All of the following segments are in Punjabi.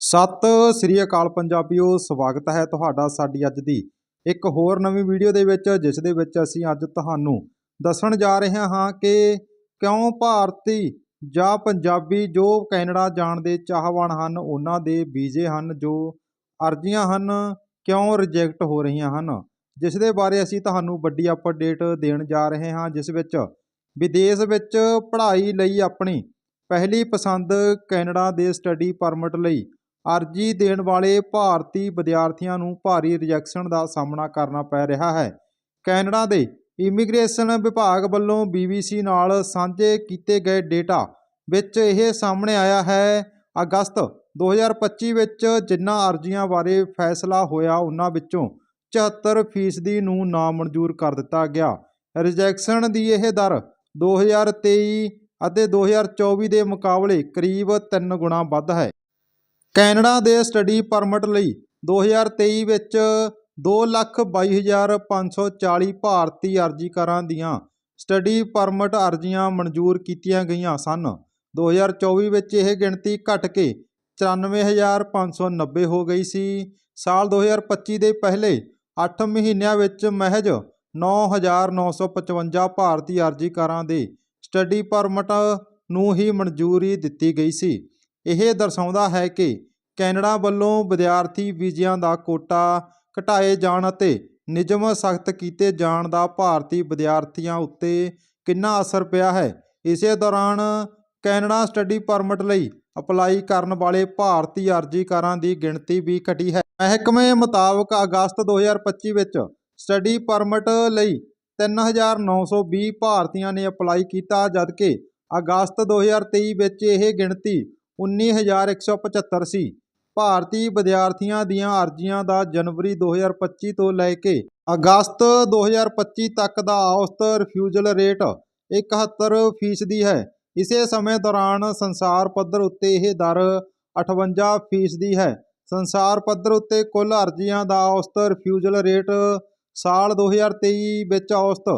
ਸਤਿ ਸ੍ਰੀ ਅਕਾਲ ਪੰਜਾਬੀਓ, ਸਵਾਗਤ ਹੈ ਤੁਹਾਡਾ ਸਾਡੀ ਅੱਜ ਦੀ ਇੱਕ ਹੋਰ ਨਵੀਂ ਵੀਡੀਓ ਦੇ ਵਿੱਚ, ਜਿਸ ਦੇ ਵਿੱਚ ਅਸੀਂ ਅੱਜ ਤੁਹਾਨੂੰ ਦੱਸਣ ਜਾ ਰਹੇ ਹਾਂ ਕਿ ਕਿਉਂ ਭਾਰਤੀ ਜਾਂ ਪੰਜਾਬੀ ਜੋ ਕੈਨੇਡਾ ਜਾਣ ਦੇ ਚਾਹਵਾਨ ਹਨ, ਉਹਨਾਂ ਦੇ ਵੀਜ਼ੇ ਹਨ, ਜੋ ਅਰਜ਼ੀਆਂ ਹਨ, ਕਿਉਂ ਰਿਜੈਕਟ ਹੋ ਰਹੀਆਂ ਹਨ? ਜਿਸ ਦੇ ਬਾਰੇ ਅਸੀਂ ਤੁਹਾਨੂੰ ਵੱਡੀ ਅਪਡੇਟ ਦੇਣ ਜਾ ਰਹੇ ਹਾਂ, ਜਿਸ ਵਿੱਚ ਵਿਦੇਸ਼ ਵਿੱਚ ਪੜ੍ਹਾਈ ਲਈ ਆਪਣੀ ਪਹਿਲੀ ਪਸੰਦ ਕੈਨੇਡਾ ਦੇ ਸਟੱਡੀ ਪਰਮਿਟ ਲਈ ਅਰਜ਼ੀ ਦੇਣ ਵਾਲੇ ਭਾਰਤੀ ਵਿਦਿਆਰਥੀਆਂ ਨੂੰ ਭਾਰੀ ਰਿਜੈਕਸ਼ਨ ਦਾ ਸਾਹਮਣਾ ਕਰਨਾ ਪੈ ਰਿਹਾ ਹੈ। ਕੈਨੇਡਾ ਦੇ ਇਮੀਗ੍ਰੇਸ਼ਨ ਵਿਭਾਗ ਵੱਲੋਂ BBC ਨਾਲ ਸਾਂਝੇ ਕੀਤੇ ਗਏ ਡੇਟਾ ਵਿੱਚ ਇਹ ਸਾਹਮਣੇ ਆਇਆ ਹੈ। ਅਗਸਤ 2025 ਵਿੱਚ ਜਿਨ੍ਹਾਂ ਅਰਜ਼ੀਆਂ ਬਾਰੇ ਫੈਸਲਾ ਹੋਇਆ, ਉਹਨਾਂ ਵਿੱਚੋਂ 74% ਫੀਸਦੀ ਨੂੰ ਨਾਮਨਜ਼ੂਰ ਕਰ ਦਿੱਤਾ ਗਿਆ। ਰਿਜੈਕਸ਼ਨ ਦੀ ਇਹ ਦਰ 2023 ਅਤੇ 2024 ਦੇ ਮੁਕਾਬਲੇ ਕਰੀਬ 3 ਗੁਣਾ ਵੱਧ ਹੈ। ਕੈਨੇਡਾ ਦੇ ਸਟੱਡੀ ਪਰਮਿਟ ਲਈ 2023 ਵਿੱਚ 222540 ਭਾਰਤੀ ਅਰਜ਼ੀਕਾਰਾਂ ਦੀਆਂ ਸਟੱਡੀ ਪਰਮਿਟ ਅਰਜ਼ੀਆਂ ਮਨਜ਼ੂਰ ਕੀਤੀਆਂ ਗਈਆਂ ਸਨ। 2024 ਵਿੱਚ ਇਹ ਗਿਣਤੀ ਘਟ ਕੇ 94590 ਹੋ ਗਈ ਸੀ। ਸਾਲ 2025 ਦੇ ਪਹਿਲੇ 8 ਮਹੀਨਿਆਂ ਵਿੱਚ ਮਹਿਜ 9955 ਭਾਰਤੀ ਅਰਜ਼ੀਕਾਰਾਂ ਦੇ ਸਟੱਡੀ ਪਰਮਿਟ ਨੂੰ ਹੀ ਮਨਜ਼ੂਰੀ ਦਿੱਤੀ ਗਈ ਸੀ। ਇਹ ਦਰਸਾਉਂਦਾ ਹੈ ਕਿ ਕੈਨੇਡਾ ਵੱਲੋਂ ਵਿਦਿਆਰਥੀ ਵੀਜ਼ਿਆਂ ਦਾ ਕੋਟਾ ਘਟਾਏ ਜਾਣ ਅਤੇ ਨਿਯਮ ਸਖਤ ਕੀਤੇ ਜਾਣ ਦਾ ਭਾਰਤੀ ਵਿਦਿਆਰਥੀਆਂ ਉੱਤੇ ਕਿੰਨਾ ਅਸਰ ਪਿਆ ਹੈ। ਇਸੇ ਦੌਰਾਨ ਕੈਨੇਡਾ ਸਟੱਡੀ ਪਰਮਿਟ ਲਈ ਅਪਲਾਈ ਕਰਨ ਵਾਲੇ ਭਾਰਤੀ ਅਰਜ਼ੀਕਾਰਾਂ ਦੀ ਗਿਣਤੀ ਵੀ ਘਟੀ ਹੈ। ਮਹਿਕਮੇ ਮੁਤਾਬਕ ਅਗਸਤ 2025 ਵਿੱਚ ਸਟੱਡੀ ਪਰਮਿਟ ਲਈ 3920 ਭਾਰਤੀਆਂ ਨੇ ਅਪਲਾਈ ਕੀਤਾ, ਜਦਕਿ ਅਗਸਤ 2023 ਵਿੱਚ ਇਹ ਗਿਣਤੀ 19175 ਸੀ ਭਾਰਤੀ ਵਿਦਿਆਰਥੀਆਂ ਦੀਆਂ ਅਰਜ਼ੀਆਂ ਦਾ ਜਨਵਰੀ 2025 ਤੋਂ ਲੈ ਕੇ ਅਗਸਤ 2025 ਤੱਕ ਦਾ ਔਸਤ ਰਿਫਿਊਜ਼ਲ ਰੇਟ 71 ਫੀਸਦੀ ਹੈ। ਇਸੇ ਸਮੇਂ ਦੌਰਾਨ ਸੰਸਾਰ ਪੱਧਰ ਉੱਤੇ ਇਹ ਦਰ 58 ਫੀਸਦੀ ਹੈ। ਸੰਸਾਰ ਪੱਧਰ ਉੱਤੇ ਕੁੱਲ ਅਰਜ਼ੀਆਂ ਦਾ ਔਸਤ ਰਿਫਿਊਜ਼ਲ ਰੇਟ ਸਾਲ 2023 ਵਿੱਚ ਔਸਤ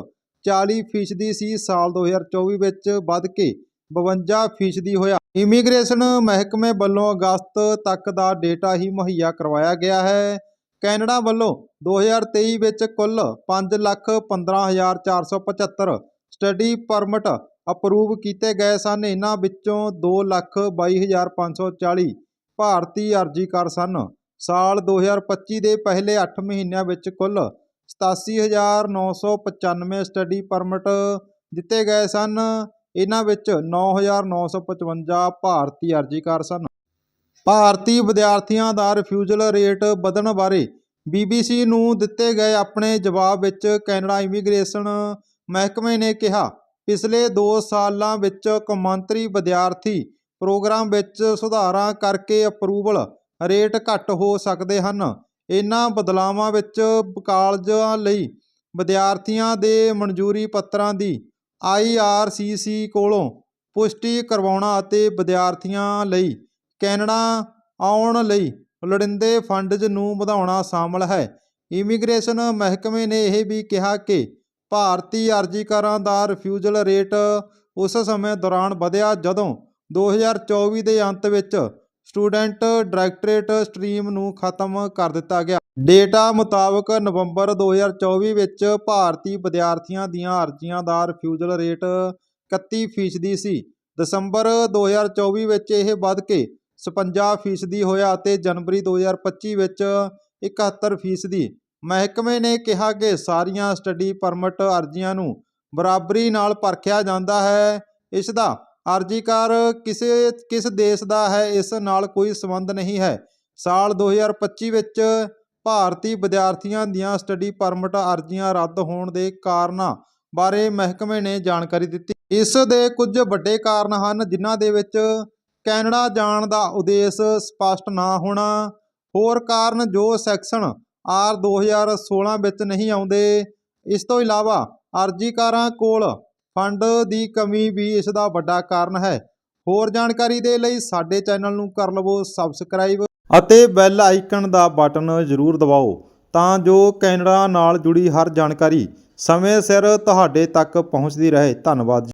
40 ਫੀਸਦੀ ਸੀ, ਸਾਲ 2024 ਵਿੱਚ ਵੱਧ ਕੇ 52 ਫੀਸਦੀ ਹੋਇਆ। ਇਮੀਗ੍ਰੇਸ਼ਨ ਮਹਿਕਮੇ ਵੱਲੋਂ ਅਗਸਤ ਤੱਕ ਦਾ ਡੇਟਾ ਹੀ ਮੁਹੱਈਆ ਕਰਵਾਇਆ ਗਿਆ ਹੈ। ਕੈਨੇਡਾ ਵੱਲੋਂ 2023 ਵਿੱਚ ਕੁੱਲ 515475 ਸਟੱਡੀ ਪਰਮਿਟ ਅਪਰੂਵ ਕੀਤੇ ਗਏ ਸਨ। ਇਹਨਾਂ ਵਿੱਚੋਂ 222540 ਭਾਰਤੀ ਅਰਜ਼ੀਕਾਰ ਸਨ। ਸਾਲ 2025 ਦੇ ਪਹਿਲੇ 8 ਮਹੀਨਿਆਂ ਵਿੱਚ ਕੁੱਲ 87995 ਸਟੱਡੀ ਪਰਮਿਟ ਦਿੱਤੇ ਗਏ ਸਨ। ਇਹਨਾਂ ਵਿੱਚ 9955 ਭਾਰਤੀ ਅਰਜ਼ੀਕਾਰ ਸਨ। ਭਾਰਤੀ ਵਿਦਿਆਰਥੀਆਂ ਦਾ ਰਿਫਿਊਜ਼ਲ ਰੇਟ ਵਧਣ ਬਾਰੇ BBC ਨੂੰ ਦਿੱਤੇ ਗਏ ਆਪਣੇ ਜਵਾਬ ਵਿੱਚ ਕੈਨੇਡਾ ਇਮੀਗ੍ਰੇਸ਼ਨ ਮਹਿਕਮੇ ਨੇ ਕਿਹਾ, ਪਿਛਲੇ 2 ਸਾਲਾਂ ਵਿੱਚ ਕੌਮਾਂਤਰੀ ਵਿਦਿਆਰਥੀ ਪ੍ਰੋਗਰਾਮ ਵਿੱਚ ਸੁਧਾਰਾਂ ਕਰਕੇ ਅਪਰੂਵਲ ਰੇਟ ਘੱਟ ਹੋ ਸਕਦੇ ਹਨ। ਇਹਨਾਂ ਬਦਲਾਵਾਂ ਵਿੱਚ ਕਾਲਜਾਂ ਲਈ ਵਿਦਿਆਰਥੀਆਂ ਦੇ ਮਨਜ਼ੂਰੀ ਪੱਤਰਾਂ ਦੀ IRCC ਕੋਲੋਂ ਪੁਸ਼ਟੀ ਕਰਵਾਉਣਾ ਅਤੇ ਵਿਦਿਆਰਥੀਆਂ ਲਈ ਕੈਨੇਡਾ ਆਉਣ ਲਈ ਲੋੜੀਂਦੇ ਫੰਡਜ਼ ਨੂੰ ਵਧਾਉਣਾ ਸ਼ਾਮਲ ਹੈ। ਇਮੀਗ੍ਰੇਸ਼ਨ ਮਹਿਕਮੇ ਨੇ ਇਹ ਵੀ ਕਿਹਾ ਕਿ ਭਾਰਤੀ ਅਰਜ਼ੀਕਾਰਾਂ ਦਾ ਰਿਫਿਊਜ਼ਲ ਰੇਟ ਉਸ ਸਮੇਂ ਦੌਰਾਨ ਵਧਿਆ ਜਦੋਂ 2024 ਦੇ ਅੰਤ ਵਿੱਚ ਸਟੂਡੈਂਟ ਡਾਇਰੈਕਟਰੇਟ ਸਟਰੀਮ ਨੂੰ ਖਤਮ ਕਰ ਦਿੱਤਾ ਗਿਆ। ਡੇਟਾ ਮੁਤਾਬਕ ਨਵੰਬਰ 2024 ਵਿੱਚ ਭਾਰਤੀ ਵਿਦਿਆਰਥੀਆਂ ਦੀਆਂ ਅਰਜ਼ੀਆਂ ਦਾ ਰਿਫਿਊਜ਼ਲ ਰੇਟ 31 ਫੀਸਦੀ ਸੀ। ਦਸੰਬਰ 2024 ਵਿੱਚ ਇਹ ਵੱਧ ਕੇ 56 ਫੀਸਦੀ ਹੋਇਆ ਅਤੇ ਜਨਵਰੀ 2025 ਵਿੱਚ 71 ਫੀਸਦੀ। ਮਹਿਕਮੇ ਨੇ ਕਿਹਾ ਕਿ ਸਾਰੀਆਂ ਸਟੱਡੀ ਪਰਮਿਟ ਅਰਜ਼ੀਆਂ ਨੂੰ ਬਰਾਬਰੀ ਨਾਲ ਪਰਖਿਆ ਜਾਂਦਾ ਹੈ। ਇਸ ਦਾ ਅਰਜ਼ੀਕਾਰ ਕਿਸੇ, ਕਿਸ ਦੇਸ਼ ਦਾ ਹੈ, ਇਸ ਨਾਲ ਕੋਈ ਸੰਬੰਧ ਨਹੀਂ ਹੈ। ਸਾਲ 2025 ਵਿੱਚ ਭਾਰਤੀ ਵਿਦਿਆਰਥੀਆਂ ਦੀਆਂ ਸਟੱਡੀ ਪਰਮਿਟ ਅਰਜ਼ੀਆਂ ਰੱਦ ਹੋਣ ਦੇ ਕਾਰਨਾਂ ਬਾਰੇ ਮਹਿਕਮੇ ਨੇ ਜਾਣਕਾਰੀ ਦਿੱਤੀ। ਇਸ ਦੇ ਕੁਝ ਵੱਡੇ ਕਾਰਨ ਹਨ, ਜਿਨ੍ਹਾਂ ਦੇ ਵਿੱਚ ਕੈਨੇਡਾ ਜਾਣ ਦਾ ਉਦੇਸ਼ ਸਪਸ਼ਟ ਨਾ ਹੋਣਾ, ਹੋਰ ਕਾਰਨ ਜੋ ਸੈਕਸ਼ਨ ਆਰ 2016 ਵਿੱਚ ਨਹੀਂ ਆਉਂਦੇ। ਇਸ ਤੋਂ ਇਲਾਵਾ ਅਰਜ਼ੀਕਾਰਾਂ ਕੋਲ ਫੰਡ ਦੀ ਕਮੀ ਵੀ ਇਸ ਦਾ ਵੱਡਾ ਕਾਰਨ ਹੈ। ਹੋਰ ਜਾਣਕਾਰੀ ਦੇ ਲਈ ਸਾਡੇ ਚੈਨਲ ਨੂੰ ਕਰ ਲਵੋ ਸਬਸਕ੍ਰਾਈਬ ਅਤੇ ਬੈਲ ਆਈਕਨ ਦਾ ਬਟਨ ਜ਼ਰੂਰ ਦਬਾਓ ਤਾਂ ਜੋ ਕੈਨੇਡਾ ਨਾਲ ਜੁੜੀ ਹਰ ਜਾਣਕਾਰੀ ਸਮੇਂ ਸਿਰ ਤੁਹਾਡੇ ਤੱਕ ਪਹੁੰਚਦੀ ਰਹੇ। ਧੰਨਵਾਦ ਜੀ।